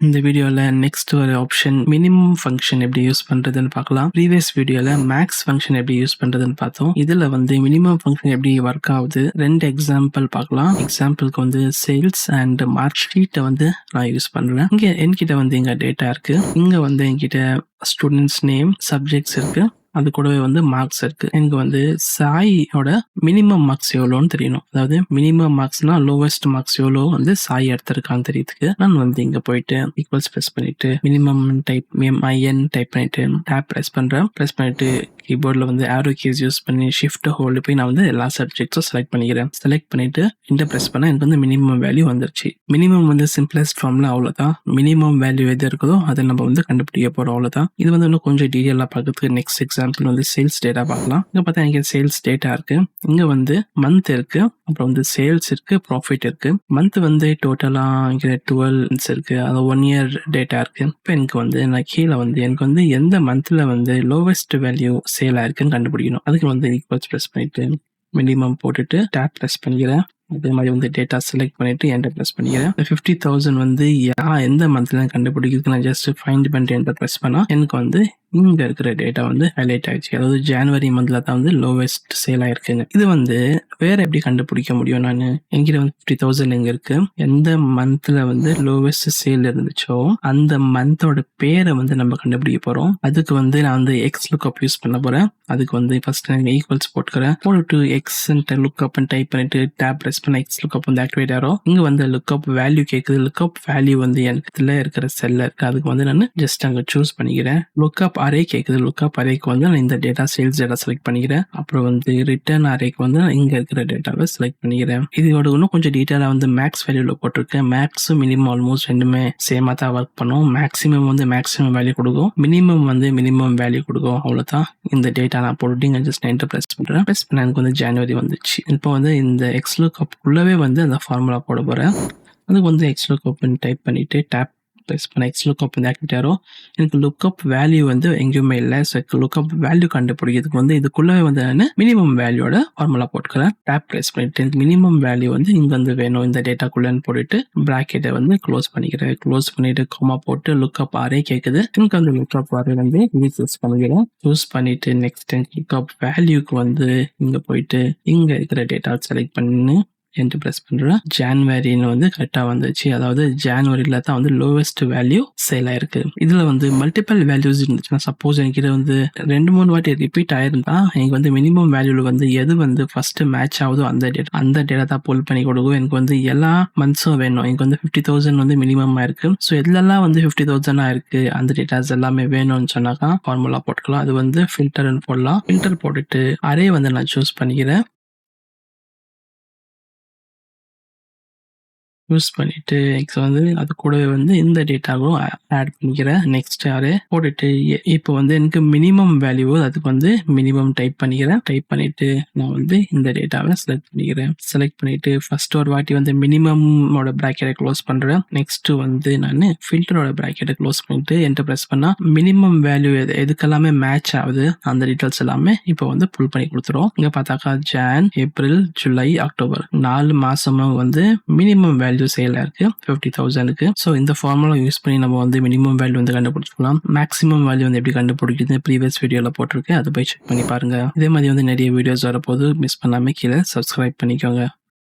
இந்த வீடியோல நெக்ஸ்ட் ஒரு ஆப்ஷன் மினிமம் ஃபங்க்ஷன் எப்படி யூஸ் பண்றதுன்னு பார்க்கலாம். ப்ரீவியஸ் வீடியோல மேக்ஸ் ஃபங்க்ஷன் எப்படி யூஸ் பண்றதுன்னு பார்த்தோம். இதுல வந்து மினிமம் ஃபங்க்ஷன் எப்படி ஒர்க் ஆகுது? ரெண்டு எக்ஸாம்பிள் பார்க்கலாம். எக்ஸாம்பிளுக்கு வந்து சேல்ஸ் அண்ட் மார்க் ஷீட்டை வந்து நான் யூஸ் பண்றேன். இங்க என்கிட்ட வந்து எங்க டேட்டா இருக்கு. இங்க வந்து என்கிட்ட ஸ்டூடெண்ட்ஸ் நேம் சப்ஜெக்ட்ஸ் இருக்கு. அது கூடவே வந்து மார்க்ஸ் இருக்கு. எனக்கு வந்து சாயோட மினிமம் மார்க்ஸ் எவ்வளோன்னு தெரியணும். அதாவது மினிமம் மார்க்ஸ்னா லோவஸ்ட் மார்க்ஸ் எவ்வளோ வந்து சாய் எடுத்திருக்கான்னு தெரியுதுக்கு. நான் வந்து இங்க போயிட்டு ஈக்குவல்ஸ் ப்ரெஸ் பண்ணிட்டு minimum type I N type பண்ணிட்டு டேப் ப்ரெஸ் பண்றேன். ப்ரெஸ் பண்ணிட்டு கீபோர்டில் வந்து ஆரோ கீஸ் யூஸ் பண்ணி ஷிஃப்ட் ஹோல்டு போய் நான் வந்து எல்லா சப்ஜெக்ட்ஸும் செலக்ட் பண்ணிக்கிறேன். செலக்ட் பண்ணிட்டு இன்டர் ப்ரெஸ் பண்ணால் எனக்கு வந்து மினிமம் வேல்யூ வந்துருச்சு. மினிமம் வந்து சிம்பிளஸ்ட் ஃபார்ம்ல அவ்வளோதான் மினிமம் வேல்யூ எது இருக்குதோ அதை நம்ம வந்து கண்டுபிடிக்க போகிறோம் அவ்வளோதான் இது வந்து இன்னும் கொஞ்சம் டீட்டெயிலாக பார்க்கறதுக்கு நெக்ஸ்ட் எக்ஸாம்பிள் வந்து சேல்ஸ் டேட்டா பார்க்கலாம். இங்கே பார்த்தா இங்கே சேல்ஸ் டேட்டா இருக்கு. இங்கே வந்து மந்த் இருக்கு. அப்புறம் வந்து சேல்ஸ் இருக்கு ப்ராஃபிட் இருக்கு. மந்த் வந்து டோட்டலாக இங்கே டுவெல் இருக்கு. அது ஒன் இயர் டேட்டா இருக்கு. இப்போ எனக்கு வந்து நான் கீழே வந்து எனக்கு வந்து எந்த மந்த்ல வந்து லோவஸ்ட் வேல்யூ சேல் ஆயிருக்குன்னு கண்டுபிடிக்கணும். அதுக்கு வந்து ஈக்குவல்ஸ் ப்ரெஸ் பண்ணிட்டு மினிமம் போட்டுட்டு டேப் ப்ரெஸ் பண்ணிக்கிறேன். அதே மாதிரி வந்து டேட்டா செலக்ட் பண்ணிட்டு என்டர் ப்ரெஸ் பண்ணிக்கிறேன். ஃபிஃப்டி தௌசண்ட் வந்து யா எந்த மந்த்ல கண்டுபிடிக்கிறதுக்கு நான் ஜஸ்ட் ஃபைண்ட் பண்ணிட்டு என்டர் ப்ரெஸ் பண்ணா எனக்கு வந்து இங்க இருக்கிற டேட்டா வந்து ஹைலைட் ஆயிடுச்சு. அதாவது ஜனவரி மந்த்ல தான் வந்து லோவஸ்ட் சேல் ஆயிருக்குங்க. இது வந்து வேற எப்படி கண்டுபிடிக்க முடியும் நான்? என்கிட்ட வந்து ஃபிஃப்டி தௌசண்ட் எங்கே இருக்கு? எந்த மந்த்ல வந்து லோவஸ்ட் சேல் இருந்துச்சோ அந்த மந்தோட பேரை வந்து நம்ம கண்டுபிடிக்க போறோம். அதுக்கு வந்து நான் வந்து எக்ஸ் லுக்அப் யூஸ் பண்ண போறேன். அதுக்கு வந்து ஃபர்ஸ்ட் நான் ஈக்குவல்ஸ் போட்டுக்கிறேன். போட்டு எக்ஸ் லுக்அப் டைப் பண்ணிட்டு டேப் ப்ரெஸ் பண்ண எக்ஸ் லுக்அப் வந்து ஆக்டிவேட் ஆகும் இங்கே வந்து லுக்அப் வேல்யூ கேக்குது. லுக்அப் வேல்யூ வந்து எனக்கு இருக்கிற செல்ல இருக்கு. அதுக்கு வந்து நான் ஜஸ்ட் அங்கே சூஸ் பண்ணிக்கிறேன். லுக்அப் அரே லுக் லுக்அப் அரேக்கு வந்து நான் இந்த டேட்டா சேல்ஸ் டேட்டா செலக்ட் பண்ணிக்கிறேன். அப்புறம் வந்து ரிட்டர்ன் அரேக்கு வந்து நான் இங்கே இருக்கிற டேட்டாவை செலக்ட் பண்ணிக்கிறேன். இதோட இன்னும் கொஞ்சம் டீட்டெயிலாக வந்து மேக்ஸ் வேல்யூவில் போட்டிருக்கேன். மேக்ஸும் மினிமம் ஆல்மோஸ்ட் ரெண்டுமே சேமா தான் ஒர்க் பண்ணும். மேக்ஸிமம் வந்து மேக்ஸிமம் வேல்யூ கொடுக்கும். மினிமம் வந்து மினிமம் வேல்யூ கொடுக்கும். அவ்வளோதான் இந்த டேட்டா நான் போட்டுட்டு இங்கே ஜஸ்ட் நைன்ட்டு ப்ரெஸ் பண்ணுறேன் ப்ரெஸ் பண்ண எனக்கு வந்து ஜனவரி வந்துச்சு. இப்போ வந்து இந்த எக்ஸ் உள்ளவே வந்து அந்த ஃபார்முலா போட போகிறேன் அதுக்கு வந்து எக்ஸ் ஓப்பன் டைப் பண்ணிவிட்டு டேப் ப்ரெஸ் பண்ண எக்ஸ் லுக்அப் வந்து ஆக்டிவேட் எனக்கு லுக்அப் வேல்யூ வந்து எங்கேயுமே இல்லை. ஸோ லுக்அப் வேல்யூ கண்டுபிடிக்கிறதுக்கு வந்து இதுக்குள்ளவே வந்து நான் மினிமம் வேல்யூட ஃபார்முலா போட்டுக்கிறேன். டேப் ப்ரெஸ் பண்ணிட்டு எனக்கு மினிமம் வேல்யூ வந்து இங்கே வந்து வேணும். இந்த டேட்டாக்குள்ளேன்னு போட்டுட்டு ப்ராக்கெட்டை வந்து க்ளோஸ் பண்ணிக்கிறேன். க்ளோஸ் பண்ணிட்டு கோமா போட்டு லுக்அப் ஆரே கேட்குது எனக்கு அந்த லுக்அப் ஆரே வந்து சூஸ் பண்ணிக்கிறேன். சூஸ் பண்ணிட்டு நெக்ஸ்ட் லுக்அப் வேல்யூக்கு வந்து இங்கே போயிட்டு இங்கே இருக்கிற டேட்டா செலக்ட் பண்ணி. என்று ப்ரெஸ் பண்ணுறேன் ஜான்வரின்னு வந்து கரெக்டாக வந்துச்சு. அதாவது ஜான்வரியில் தான் வந்து லோவஸ்ட் வேல்யூ சேல் ஆயிருக்கு. இதில் வந்து மல்டிபிள் வேல்யூஸ் இருந்துச்சுன்னா சப்போஸ் என்கிட்ட வந்து ரெண்டு மூணு வாட்டி ரிப்பீட் ஆயிருந்தா எனக்கு வந்து மினிமம் வேல்யூவில் வந்து எது வந்து ஃபர்ஸ்ட் மேட்ச் ஆகுதோ அந்த டேட் அந்த டேட்டா தான் போல் பண்ணி கொடுக்கும். எனக்கு வந்து எல்லா மந்த்ஸும் வேணும். எனக்கு வந்து ஃபிஃப்டி தௌசண்ட் வந்து மினிமம் இருக்கு. ஸோ எதுலலாம் வந்து ஃபிஃப்டி தௌசண்டாக இருக்கு அந்த டேட்டாஸ் எல்லாமே வேணும்னு சொன்னாக்கா ஃபார்முலா போட்டுக்கலாம். அது வந்து ஃபில்டர்னு போடலாம். ஃபில்டர் போட்டுட்டு அரே வந்து நான் சூஸ் பண்ணிக்கிறேன். யூஸ் பண்ணிட்டு நெக்ஸ்ட் வந்து அது கூடவே வந்து இந்த டேட்டாவும் ஆட் பண்ணிக்கிறேன். நெக்ஸ்ட் யாரு? போட்டுட்டு இப்போ வந்து எனக்கு மினிமம் வேல்யூ அதுக்கு வந்து மினிமம் டைப் பண்ணிக்கிறேன். டைப் பண்ணிட்டு நான் வந்து இந்த டேட்டாவை செலக்ட் பண்ணிக்கிறேன். செலக்ட் பண்ணிட்டு ஃபர்ஸ்ட் ஒரு வாட்டி வந்து மினிமமோட ப்ராக்கெட்டை க்ளோஸ் பண்றேன். நெக்ஸ்ட் வந்து நான் ஃபில்டரோட ப்ராக்கெட்டை க்ளோஸ் பண்ணிட்டு என்டர் ப்ரெஸ் பண்ணா மினிமம் வேல்யூ எது எதுக்கெல்லாமே மேட்ச் ஆகுது. அந்த டீட்டெயில்ஸ் எல்லாமே இப்போ வந்து புல் பண்ணி கொடுத்துரும். இங்க பார்த்தாக்கா ஜான் ஏப்ரல் ஜூலை அக்டோபர் நாலு மாசமும் வந்து மினிமம் வேல்யூ சேல் இருக்கு? ஃபிஃப்டி தௌசண்ட்க்கு ஸோ இந்த ஃபார்முலா யூஸ் பண்ணி நம்ம வந்து மினிமம் வேல்யூ வந்து கண்டுபிடிச்சிக்கலாம். மேக்ஸிமம் வேல்யூ வந்து எப்படி கண்டுபிடிக்கிறது ப்ரீவியஸ் வீடியோல போட்டிருக்கேன். அதை போய் செக் பண்ணி பாருங்க. இதே மாதிரி வந்து நிறைய வீடியோஸ் வரப்போது மிஸ் பண்ணாம கீழே சப்ஸ்கிரைப் பண்ணிக்கோங்க.